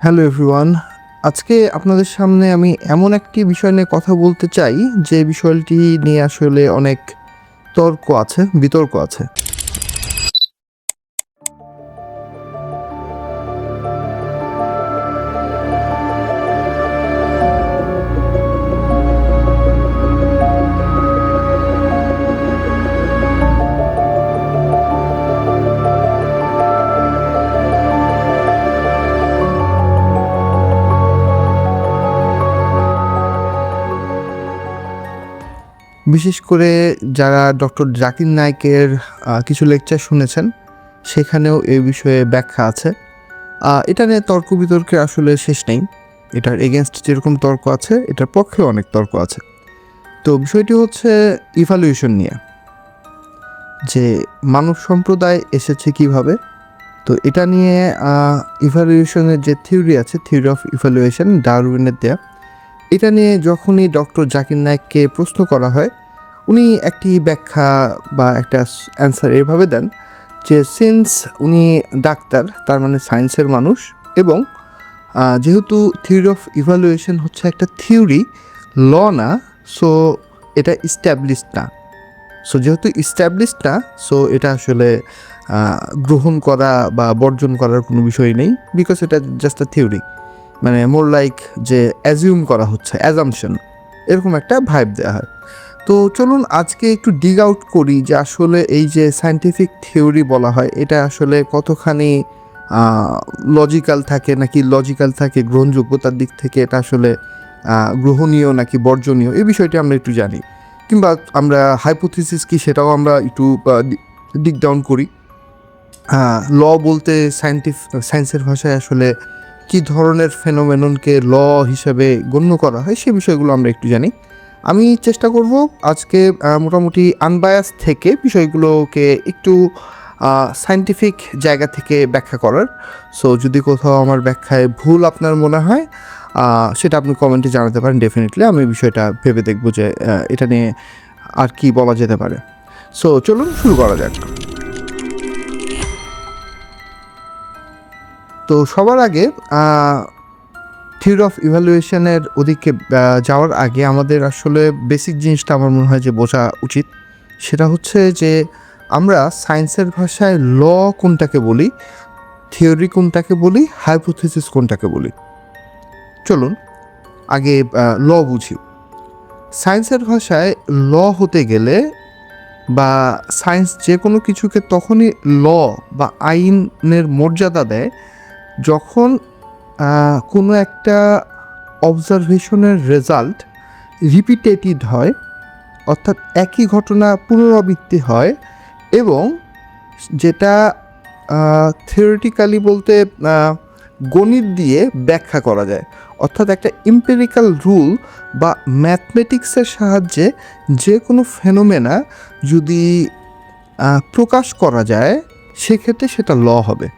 Hello everyone আজকে আপনাদের সামনে আমি এমন একটি বিষয় নিয়ে কথা বলতে চাই, যে বিষয়টি নিয়ে আসলে অনেক তর্ক আছে, বিতর্ক আছে। বিশেষ করে যারা ডক্টর জাকির নায়কের কিছু লেকচার শুনেছেন, সেখানেও এ বিষয়ে ব্যাখ্যা আছে। এটা নিয়ে তর্ক বিতর্কে আসলে শেষ নেই। এটার এগেনস্ট যেরকম তর্ক আছে, এটার পক্ষেও অনেক তর্ক আছে। তো বিষয়টি হচ্ছে ইভালুয়েশন নিয়ে। যে মানব সম্প্রদায় এসেছে কীভাবে? তো এটা নিয়ে ইভালুয়েশনের যে থিওরি আছে থিওরি অফ ইভালুয়েশন ডারউইনের দেয়া, এটা নিয়ে যখনই ডক্টর জাকির নায়েককে প্রশ্ন করা হয় উনি একটি ব্যাখ্যা বা একটা অ্যান্সার এভাবে দেন যে সিন্স উনি ডাক্তার, তার মানে সায়েন্সের মানুষ এবং যেহেতু থিওরি অফ ইভালুয়েশন হচ্ছে একটা থিওরি ল না সো এটা ইস্টাবলিশড না। সো যেহেতু ইস্টাবলিশড না সো এটা আসলে গ্রহণ করা বা বর্জন করার কোনো বিষয় নেই বিকজ এটা জাস্ট আ থিওরি মানে মোর লাইক যে অ্যাজিউম করা হচ্ছে অ্যাজামশন এরকম একটা ভাইব দেওয়া হয়। তো চলুন আজকে একটু ডিগ আউট করি যে আসলে এই যে সায়েন্টিফিক থিওরি বলা হয়, এটা আসলে কতখানি লজিক্যাল থাকে নাকি লজিক্যাল থাকে, গ্রহণযোগ্যতার দিক থেকে এটা আসলে গ্রহণীয় নাকি বর্জনীয়, এই বিষয়টি আমরা একটু জানি। কিংবা আমরা হাইপোথিসিস কি সেটাও আমরা একটু ডিগ ডাউন করি। ল বলতে সায়েন্টিফ সায়েন্সের ভাষায় আসলে কি ধরনের ফেনোমেননকে ল হিসাবে গণ্য করা হয় সে বিষয়গুলো আমরা একটু জানি। আমি চেষ্টা করব আজকে মোটামুটি আনবায়াস থেকে বিষয়গুলোকে একটু সায়েন্টিফিক জায়গা থেকে ব্যাখ্যা করার। সো যদি কোথাও আমার ব্যাখ্যায় ভুল আপনার মনে হয় সেটা আপনি কমেন্টে জানাতে পারেন ডেফিনেটলি আমি বিষয়টা ভেবে দেখব যে এটা নিয়ে আর কি বলা যেতে পারে। সো চলুন শুরু করা যাক। তো সবার আগে থিওরি অফ ইভ্যালুয়েশনের ওদিকে যাওয়ার আগে আমাদের আসলে বেসিক জিনিসটা আমার মনে হয় যে বোঝা উচিত। সেটা হচ্ছে যে আমরা সায়েন্সের ভাষায় ল কোনটাকে বলি থিওরি কোনটাকে বলি হাইপোথিসিস কোনটাকে বলি। চলুন, আগে ল বুঝি। সায়েন্সের ভাষায় ল হতে গেলে বা সায়েন্স যে কোনো কিছুকে তখনই ল বা আইনের মর্যাদা দেয় যখন কোনো একটা অবজারভেশনের রেজাল্ট রিপিটেটেড হয়, অর্থাৎ একই ঘটনা পুনরাবৃত্তি হয় এবং যেটা থিওরিটিক্যালি বলতে গণিত দিয়ে ব্যাখ্যা করা যায়। অর্থাৎ একটা ইম্পেরিক্যাল রুল বা ম্যাথমেটিক্সের সাহায্যে যে কোনো ফেনোমেনা যদি প্রকাশ করা যায়, সেক্ষেত্রে সেটা ল হবে।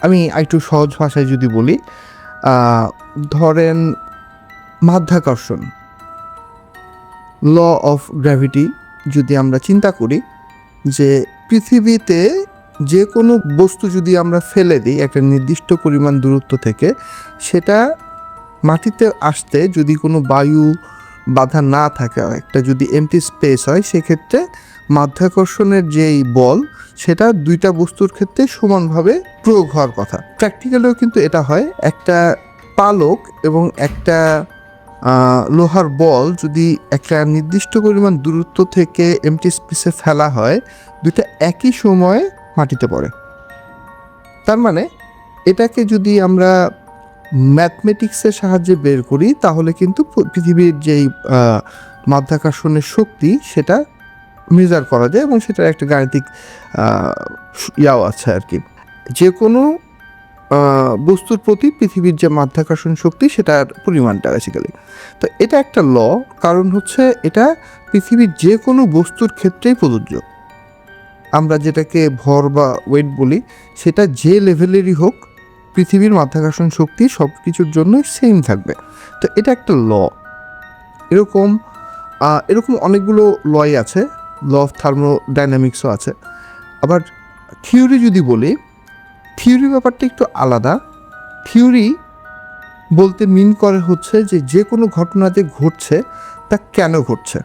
আমি একটু সহজ ভাষায় যদি বলি ধরেন মাধ্যাকর্ষণ। ল অফ গ্র্যাভিটি যদি আমরা চিন্তা করি যে পৃথিবীতে যে কোনো বস্তু যদি আমরা ফেলে দিই, একটা নির্দিষ্ট পরিমাণ দূরত্ব থেকে, সেটা মাটিতে আসতে যদি কোনো বায়ু বাধা না থাকে একটা যদি এমটি স্পেস হয়, সেক্ষেত্রে মাধ্যাকর্ষণের যেই বল, সেটা দুইটা বস্তুর ক্ষেত্রে সমানভাবে প্রয়োগ হওয়ার কথা। প্র্যাকটিক্যালেও কিন্তু এটা হয়, একটা পালক এবং একটা লোহার বল যদি একটা নির্দিষ্ট পরিমাণ দূরত্ব থেকে এমটি স্পেসে ফেলা হয়, দুইটা একই সময়ে মাটিতে পড়ে। তার মানে এটাকে যদি আমরা ম্যাথমেটিক্সের সাহায্যে বের করি, তাহলে কিন্তু পৃথিবীর যেই মাধ্যাকর্ষণের শক্তি সেটা মেজার করা যায় এবং সেটার একটা গাণিতিক ইয়াও আছে আর কি। যে কোনো বস্তুর প্রতি পৃথিবীর যে মাধ্যাকর্ষণ শক্তি সেটার পরিমাণটা বেসিক্যালি তো এটা একটা ল কারণ হচ্ছে এটা পৃথিবীর যে কোনো বস্তুর ক্ষেত্রেই প্রযোজ্য। আমরা যেটাকে ভর বা ওয়েট বলি, সেটা যে লেভেলেরই হোক পৃথিবীর মাধ্যাকর্ষণ শক্তি সব কিছুর জন্য সেম থাকবে। তো এটা একটা ল এরকম এরকম অনেকগুলো লই আছে ল অফ থার্মোডাইনামিক্সও আছে। আবার থিওরি যদি বলি থিওরি ব্যাপারটা একটু আলাদা। থিওরি বলতে মিন করে হচ্ছে যে যে কোনো ঘটনা যে ঘটছে, তা কেন ঘটছে?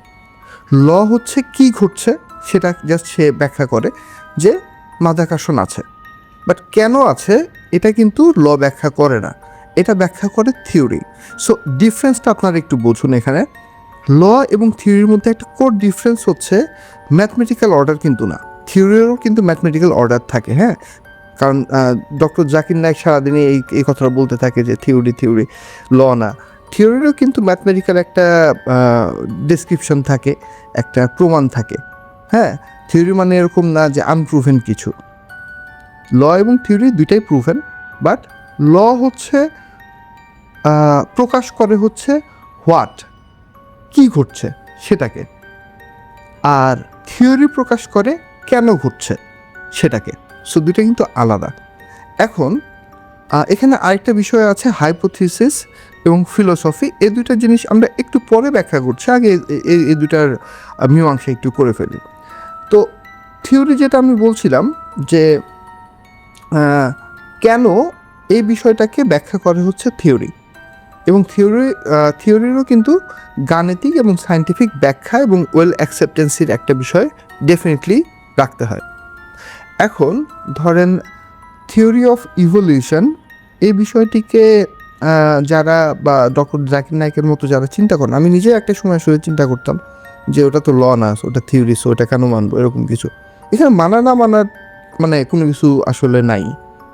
ল হচ্ছে কি ঘটছে, সেটা জাস্ট সে ব্যাখ্যা করে যে মাধ্যাকর্ষণ আছে। বাট কেন আছে? এটা কিন্তু ল ব্যাখ্যা করে না। এটা ব্যাখ্যা করে থিওরি সো ডিফারেন্সটা আপনারা একটু বুঝুন এখানে। ল এবং থিওরির মধ্যে একটা কোর ডিফারেন্স হচ্ছে ম্যাথমেটিক্যাল অর্ডার কিন্তু না। থিওরিরও কিন্তু ম্যাথমেটিক্যাল অর্ডার থাকে হ্যাঁ? কারণ ডক্টর জাকির নায়ক সারাদিনই এই এই কথাটা বলতে থাকে যে থিওরি থিওরি ল না। থিওরিরও কিন্তু ম্যাথমেটিক্যাল একটা ডিসক্রিপশন থাকে, একটা প্রমাণ থাকে। হ্যাঁ? থিওরি মানে এরকম না যে আনপ্রুভেন কিছু। ল এবং থিওরি দুইটাই প্রুভেন বাট ল হচ্ছে প্রকাশ করে হচ্ছে হোয়াট কি ঘটছে সেটাকে আর থিওরি প্রকাশ করে কেন ঘটছে সেটাকে। সো দুইটা কিন্তু আলাদা। এখন এখানে আরেকটা বিষয় আছে হাইপোথিসিস এবং ফিলোসফি এই দুইটা জিনিস আমরা একটু পরে ব্যাখ্যা করছি আগে এ- এ- এই আহ, মীমাংসা একটু করে ফেলি। তো থিওরি যেটা আমি বলছিলাম যে কেন এই বিষয়টাকে ব্যাখ্যা করে হচ্ছে থিওরি? এবং থিওরি থিওরিরও কিন্তু গাণিতিক এবং সায়েন্টিফিক ব্যাখ্যা এবং ওয়েল অ্যাকসেপ্টেন্সির একটা বিষয় ডেফিনেটলি রাখতে হয়। এখন ধরেন থিওরি অফ ইভলিউশন, এই বিষয়টিকে যারা বা ডক্টর জাকির নায়কের মতো যারা চিন্তা করেন, আমি নিজে একটা সময় শুয়ে চিন্তা করতাম যে ওটা তো ল না, ওটা থিওরি সো ওটা কেন মানবো, এরকম কিছু। এখানে মানা না মানার মানে কোনো কিছু আসলে নাই।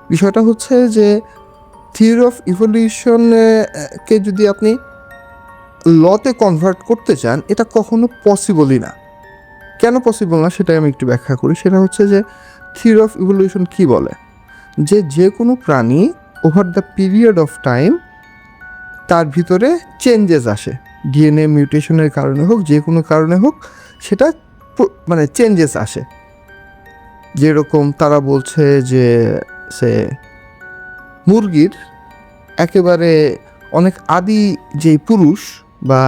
বিষয়টা হচ্ছে যে থিওরি অফ ইভলিউশন কে যদি আপনি লতে কনভার্ট করতে চান, এটা কখনো পসিবলই না। কেন পসিবল না সেটাই আমি একটু ব্যাখ্যা করি। সেটা হচ্ছে যে থিওরি অফ ইভলিউশন কী বলে? যে যে কোনো প্রাণী over the period of time তার ভিতরে চেঞ্জেস আসে। ডিএনএ মিউটেশনের কারণে হোক, যে কোনো কারণে হোক, সেটা মানে চেঞ্জেস আসে। যেরকম তারা বলছে যে, সে মুরগির একেবারে অনেক আদি যেই পুরুষ বা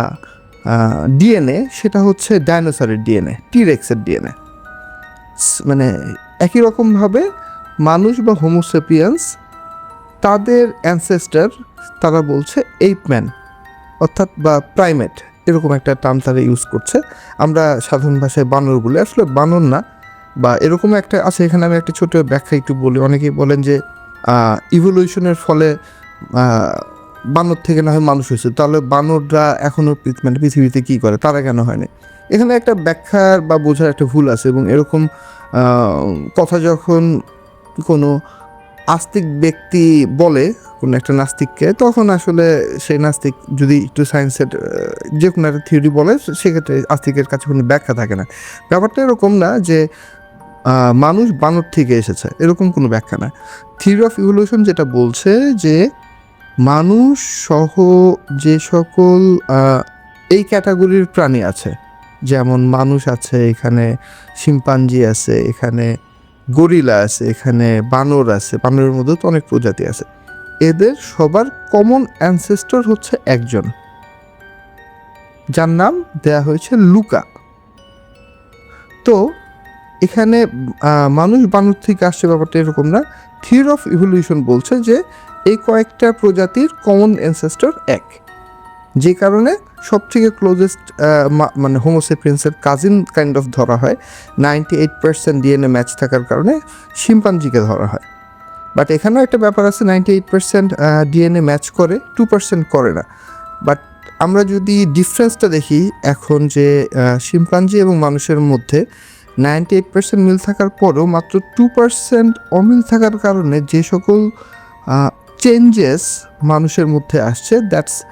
ডিএনএ, সেটা হচ্ছে ডাইনোসরের ডিএনএ, টিরেক্সের ডিএনএ। মানে একই রকমভাবে মানুষ বা হোমোসেপিয়ান্স তাদের অ্যানসেস্টার তারা বলছে এইপম্যান অর্থাৎ বা প্রাইমেট, এরকম একটা টার্ম তারা ইউজ করছে। আমরা সাধারণ ভাষায় বানর বলি। আসলে বানর না বা এরকম একটা আছে এখানে আমি একটা ছোট ব্যাখ্যা একটু বলি। অনেকেই বলেন যে ইভলিউশনের ফলে বানর থেকে না হয় মানুষ হয়েছে। তাহলে বানররা এখনও মানে পৃথিবীতে কী করে? তারা কেন হয়নি? এখানে একটা ব্যাখ্যার বা বোঝার একটা ভুল আছে এবং এরকম কথা যখন কোনো আস্তিক ব্যক্তি বলে, কোনো একটা নাস্তিককে, তখন আসলে সেই নাস্তিক যদি একটু সায়েন্সের যে কোনো একটা থিওরি বলে সেক্ষেত্রে আস্তিকের কাছে কোনো ব্যাখ্যা থাকে না। ব্যাপারটা এরকম না যে মানুষ বানর থেকে এসেছে। এরকম কোনো ব্যাখ্যা না থিওরি অফ ইভলিউশন যেটা বলছে যে মানুষ সহ যে সকল এই ক্যাটাগরির প্রাণী আছে, যেমন মানুষ আছে, এখানে শিম্পাঞ্জি আছে, এখানে গরিলা আছে, এখানে বানর আছে, বানরের মধ্যে তো অনেক প্রজাতি আছে। এদের সবার কমন অ্যানসেস্টর হচ্ছে একজন। যার নাম দেয়া হয়েছে লুকা। তো এখানে মানুষ বানর থেকে আসছে ব্যাপারটা এরকম না। থিওরি অফ ইভলিউশন বলছে যে, এই কয়েকটা প্রজাতির কমন অ্যানসেস্টর এক। যে কারণে সব থেকে ক্লোজেস্ট মানে হোমোসেপিয়েন্সের কাজিন কাইন্ড অফ ধরা হয়। Ninety eight percent DNA match থাকার কারণে শিম্পাঞ্জিকে ধরা হয়। বাট এখানেও একটা ব্যাপার আছে ninety eight percent DNA match করে টু পার্সেন্ট করে না। বাট আমরা যদি ডিফারেন্সটা দেখি, এখন যে শিম্পাঞ্জি এবং মানুষের মধ্যে নাইনটি এইট পার্সেন্ট মিল থাকার পরেও মাত্র টু পার্সেন্ট অমিল থাকার কারণে যে সকল চেঞ্জেস মানুষের মধ্যে আসছে দ্যাটস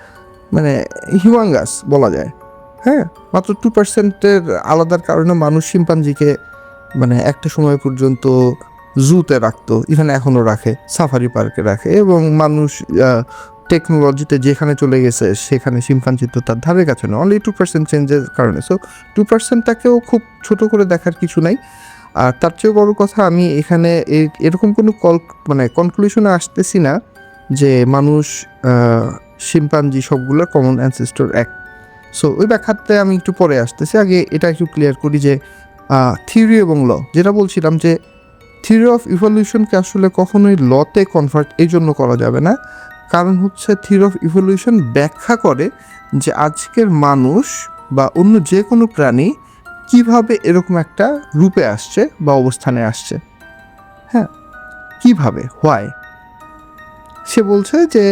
মানে হিউমাঙ্গাস বলা যায়। হ্যাঁ মাত্র টু পার্সেন্টের আলাদার কারণে মানুষ শিম্পাঞ্জিকে মানে একটা সময় পর্যন্ত জুতে রাখতো ইভেন এখনও রাখে সাফারি পার্কে রাখে এবং মানুষ টেকনোলজিতে যেখানে চলে গেছে, সেখানে শিম্পাঞ্জি তো তার ধারে কাছে না অনলি টু পার্সেন্ট চেঞ্জের কারণে। সো টু পার্সেন্টটাকেও খুব ছোট করে দেখার কিছু নাই। আর তার চেয়েও বড় কথা, আমি এখানে এরকম কোনো কল মানে কনক্লুশনে আসতেছি না যে মানুষ শিম্পাঞ্জি সবগুলোর কমন অ্যানসেস্টর এক। সো ওই ব্যাখ্যাতে আমি একটু পরে আসতেছি। আগে এটা একটু ক্লিয়ার করি যে থিওরি এবং ল যেটা বলছিলাম যে থিওরি অফ ইভলিউশনকে আসলে কখনোই লতে কনভার্ট এই জন্য করা যাবে না। কারণ হচ্ছে থিওরি অফ ইভলিউশন ব্যাখ্যা করে যে আজকের মানুষ বা অন্য যে কোনো প্রাণী কীভাবে এরকম একটা রূপে আসছে বা অবস্থানে আসছে। হ্যাঁ কীভাবে? হোয়াই সে বলছে যে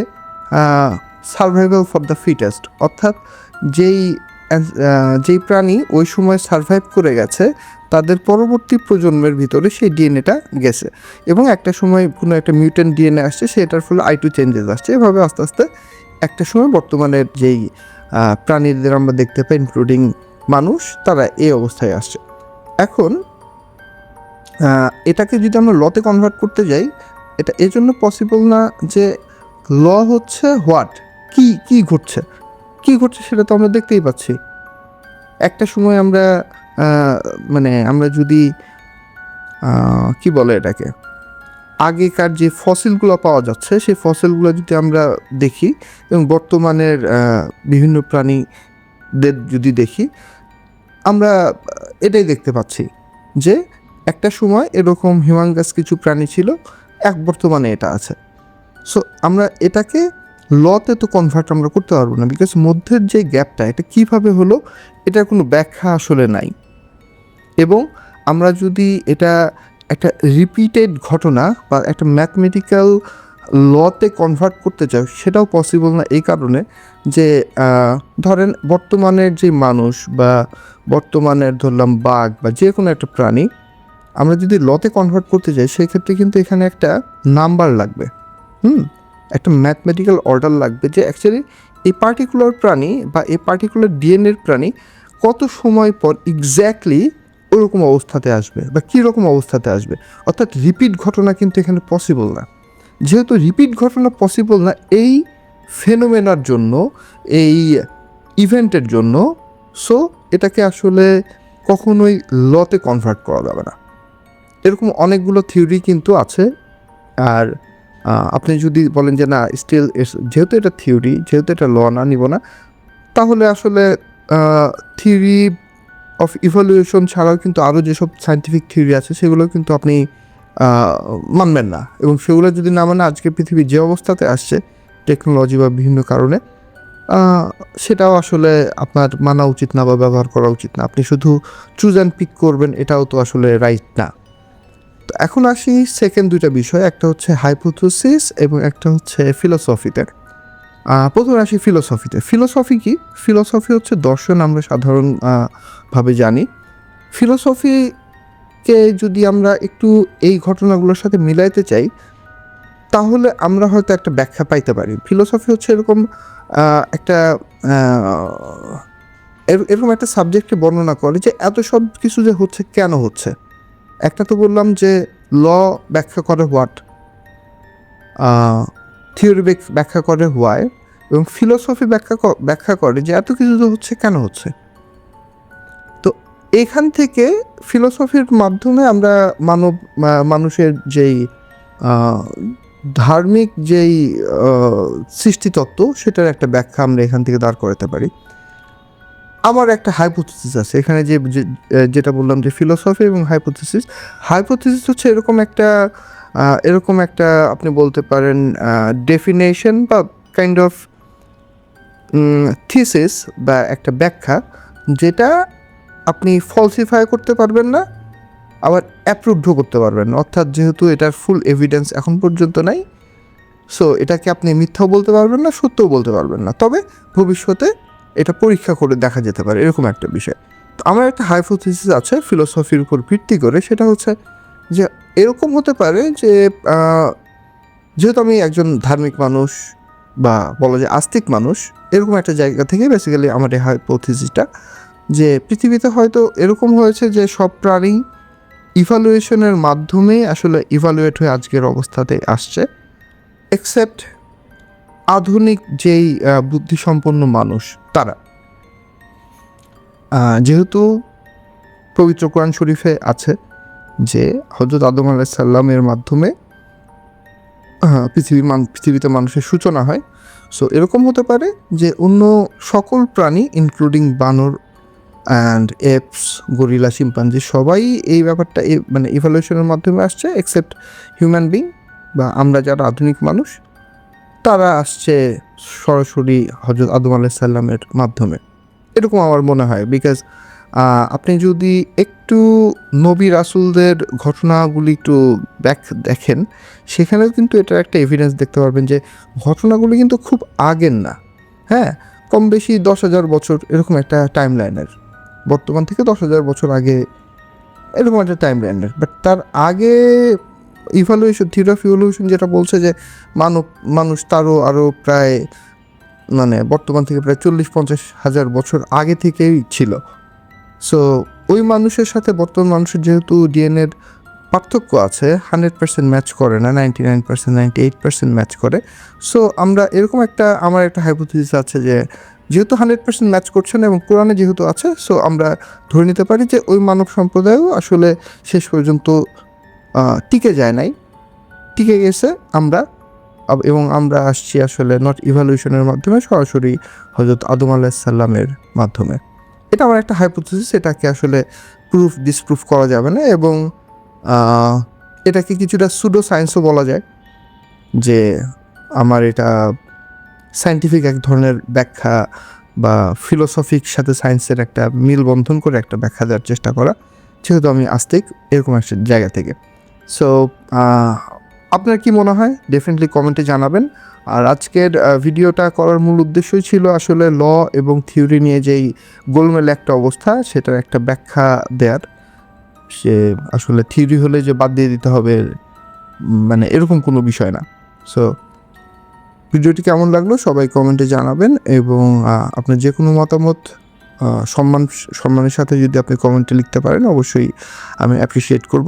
সার্ভাইভাল ফর দ্য ফিটেস্ট অর্থাৎ যেই যেই প্রাণী ওই সময় সার্ভাইভ করে গেছে তাদের পরবর্তী প্রজন্মের ভিতরে সেই ডিএনএটা গেছে। এবং একটা সময় কোনো একটা মিউটেন্ট ডিএনএ আসছে, সেটার ফলে আই টু চেঞ্জেস আসছে। এভাবে আস্তে আস্তে একটা সময় বর্তমানের যেই প্রাণীদের আমরা দেখতে পাই ইনক্লুডিং মানুষ, তারা এই অবস্থায় আসছে। এখন এটাকে যদি আমরা লতে কনভার্ট করতে যাই, এটা এজন্য পসিবল না যে ল হচ্ছে হোয়াট কি কি ঘটছে? কি ঘটছে সেটা তো আমরা দেখতেই পাচ্ছি। একটা সময় আমরা মানে আমরা যদি কি বলে এটাকে? আগেকার যে ফসিলগুলো পাওয়া যাচ্ছে, সেই ফসিলগুলো যদি আমরা দেখি এবং বর্তমানের বিভিন্ন প্রাণীদের যদি দেখি, আমরা এটাই দেখতে পাচ্ছি যে একটা সময় এরকম হিমাঙ্গাস কিছু প্রাণী ছিল, এক বর্তমানে এটা আছে। সো আমরা এটাকে লতে তো কনভার্ট আমরা করতে পারব না বিকজ মধ্যের যে গ্যাপটা এটা কীভাবে হলো, এটার কোনো ব্যাখ্যা আসলে নাই। এবং আমরা যদি এটা একটা রিপিটেড ঘটনা বা একটা ম্যাথমেটিক্যাল লতে কনভার্ট করতে চাই, সেটাও পসিবল না এই কারণে যে ধরেন বর্তমানের যে মানুষ বা বর্তমানের ধরলাম বাঘ বা যে কোনো একটা প্রাণী, আমরা যদি লতে কনভার্ট করতে চাই, সেক্ষেত্রে কিন্তু এখানে একটা নাম্বার লাগবে। হুম? একটা ম্যাথমেটিক্যাল অর্ডার লাগবে যে অ্যাকচুয়ালি এই পার্টিকুলার প্রাণী বা এই পার্টিকুলার ডিএনএর প্রাণী কত সময় পর এক্স্যাক্টলি ওরকম অবস্থাতে আসবে বা কীরকম অবস্থাতে আসবে। অর্থাৎ রিপিট ঘটনা কিন্তু এখানে পসিবল না। যেহেতু রিপিট ঘটনা পসিবল না, এই ফেনোমেনার জন্য, এই ইভেন্টের জন্য সো এটাকে আসলে কখনোই লতে কনভার্ট করা যাবে না। এরকম অনেকগুলো থিওরি কিন্তু আছে, আর আপনি যদি বলেন যে, না স্টিল যেহেতু এটা থিওরি যেহেতু এটা ল না, নিব না, তাহলে আসলে থিওরি অফ ইভলিউশন ছাড়াও কিন্তু আরও যেসব সায়েন্টিফিক থিওরি আছে, সেগুলো কিন্তু আপনি মানবেন না। এবং সেগুলো যদি না মানে আজকে পৃথিবী যে অবস্থাতে আসছে টেকনোলজি বা বিভিন্ন কারণে সেটাও আসলে আপনার মানা উচিত না বা ব্যবহার করা উচিত না। আপনি শুধু চুজ অ্যান্ড পিক করবেন, এটাও তো আসলে রাইট না। তো এখন আসি সেকেন্ড দুইটা বিষয় একটা হচ্ছে হাইপোথোসিস এবং একটা হচ্ছে ফিলোসফিতে প্রথমে আসি ফিলোসফিতে ফিলোসফি কি? ফিলোসফি হচ্ছে দর্শন আমরা সাধারণ আহ, ভাবে জানি। ফিলোসফিকে যদি আমরা একটু এই ঘটনাগুলোর সাথে মিলাইতে চাই তাহলে আমরা হয়তো একটা ব্যাখ্যা পাইতে পারি। ফিলোসফি হচ্ছে এরকম একটা এর- এরকম একটা সাবজেক্টকে বর্ণনা করে যে এত সব কিছু যে হচ্ছে কেন হচ্ছে? একটা তো বললাম যে ল ব্যাখ্যা করে হোয়াট থিওরি ব্যাখ্যা করে হোয়াই এবং ফিলোসফি ব্যাখ্যা ব্যাখ্যা করে যে এত কিছু যে হচ্ছে, কেন হচ্ছে? তো এখান থেকে ফিলোসফির মাধ্যমে আমরা মানব মানুষের যেই ধার্মিক যেই সৃষ্টিতত্ত্ব সেটার একটা ব্যাখ্যা আমরা এখান থেকে দাঁড় করাতে পারি। আমার একটা হাইপোথিসিস আছে। এখানে যে যেটা বললাম যে ফিলোসফি এবং হাইপোথিসিস হাইপোথিসিস হচ্ছে এরকম একটা এরকম একটা আপনি বলতে পারেন ডেফিনেশন বা কাইন্ড অফ থিসিস বা একটা ব্যাখ্যা যেটা আপনি ফলসিফাই করতে পারবেন না, আবার অ্যাপ্রুভও করতে পারবেন অর্থাৎ যেহেতু এটার ফুল এভিডেন্স এখন পর্যন্ত নাই সো এটাকে আপনি মিথ্যাও বলতে পারবেন না, সত্যও বলতে পারবেন না। তবে ভবিষ্যতে এটা পরীক্ষা করে দেখা যেতে পারে, এরকম একটা বিষয়। তো আমার একটা হাইপোথিসিস আছে ফিলোসফির উপর ভিত্তি করে, সেটা হচ্ছে যে এরকম হতে পারে যে যেহেতু আমি একজন ধার্মিক মানুষ বা বলা যায় আস্তিক মানুষ, এরকম একটা জায়গা থেকে বেসিক্যালি আমার এই হাইপোথিসিসটা যে পৃথিবীতে হয়তো এরকম হয়েছে যে সব প্রাণী ইভালুয়েশনের মাধ্যমে আসলে ইভালুয়েট হয়ে আজকের অবস্থাতে আসছে এক্সেপ্ট আধুনিক যেই বুদ্ধিসম্পন্ন মানুষ তারা। যেহেতু পবিত্র কোরআন শরীফে আছে যে হজরত আদম আলাইসাল্লামের মাধ্যমে আহ, পৃথিবী মান পৃথিবীতে মানুষের সূচনা হয়। সো এরকম হতে পারে যে অন্য সকল প্রাণী ইনক্লুডিং বানর অ্যান্ড এপস গরিলা শিম্পাঞ্জি সবাই এই ব্যাপারটা মানে ইভ্যালুয়েশনের মাধ্যমে আসছে এক্সেপ্ট হিউম্যান বিং বা আমরা যারা আধুনিক মানুষ তারা আসছে সরাসরি হজরত আদম আলাইসাল্লামের মাধ্যমে। এরকম আমার মনে হয় বিকজ আপনি যদি একটু নবী রাসুলদের ঘটনাগুলি একটু ব্যাক দেখেন, সেখানেও কিন্তু এটার একটা এভিডেন্স দেখতে পারবেন যে ঘটনাগুলি কিন্তু খুব আগের না। হ্যাঁ কম বেশি দশ হাজার বছর এরকম একটা টাইম লাইনের বর্তমান থেকে দশ হাজার বছর আগে এরকম একটা টাইম লাইনের বাট তার আগে ইভালুয়েশন থিওরি অফ ইভলিউশন যেটা বলছে যে মানব, মানুষ তারও আরও প্রায় মানে বর্তমান থেকে প্রায় চল্লিশ পঞ্চাশ হাজার বছর আগে থেকেই ছিল। সো ওই মানুষের সাথে বর্তমান মানুষের যেহেতু ডিএনএর পার্থক্য আছে, হান্ড্রেড পার্সেন্ট ম্যাচ করে না, ninety nine percent, ninety eight percent match করে। সো আমরা এরকম একটা, আমার একটা হাইপোথিস আছে যে যেহেতু হান্ড্রেড পার্সেন্ট ম্যাচ করছে না এবং কোরআনে যেহেতু আছে সো আমরা ধরে নিতে পারি যে ওই মানব সম্প্রদায়ও আসলে শেষ পর্যন্ত টিকে যায় নাই। টিকে গেছে, আমরা এবং আমরা আসছি আসলে নট ইভালুয়েশনের মাধ্যমে, সরাসরি হজরত আদম আলাহিসাল্লামের মাধ্যমে। এটা আমার একটা হাইপোথিস এটাকে আসলে প্রুফ ডিসপ্রুফ করা যাবে না, এবং এটাকে কিছুটা সুডো সায়েন্সও বলা যায়, যে আমার এটা সায়েন্টিফিক এক ধরনের ব্যাখ্যা বা ফিলোসফিক সাথে সায়েন্সের একটা মিল বন্ধন করে একটা ব্যাখ্যা দেওয়ার চেষ্টা করা, যেহেতু আমি আস্তিক, এরকম একটা জায়গা থেকে। সো আপনার কি মনে হয়? ডেফিনেটলি কমেন্টে জানাবেন। আর আজকের ভিডিওটা করার মূল উদ্দেশ্যই ছিল আসলে ল এবং থিওরি নিয়ে যেই গোলমেল একটা অবস্থা, সেটার একটা ব্যাখ্যা দেওয়ার সে আসলে থিওরি হলে যে বাদ দিয়ে দিতে হবে মানে এরকম কোনো বিষয় না। সো ভিডিওটি কেমন লাগল সবাই কমেন্টে জানাবেন এবং আপনার যে কোনো মতামত সম্মান, সম্মানের সাথে যদি আপনি কমেন্টে লিখতে পারেন, অবশ্যই আমি অ্যাপ্রিসিয়েট করব।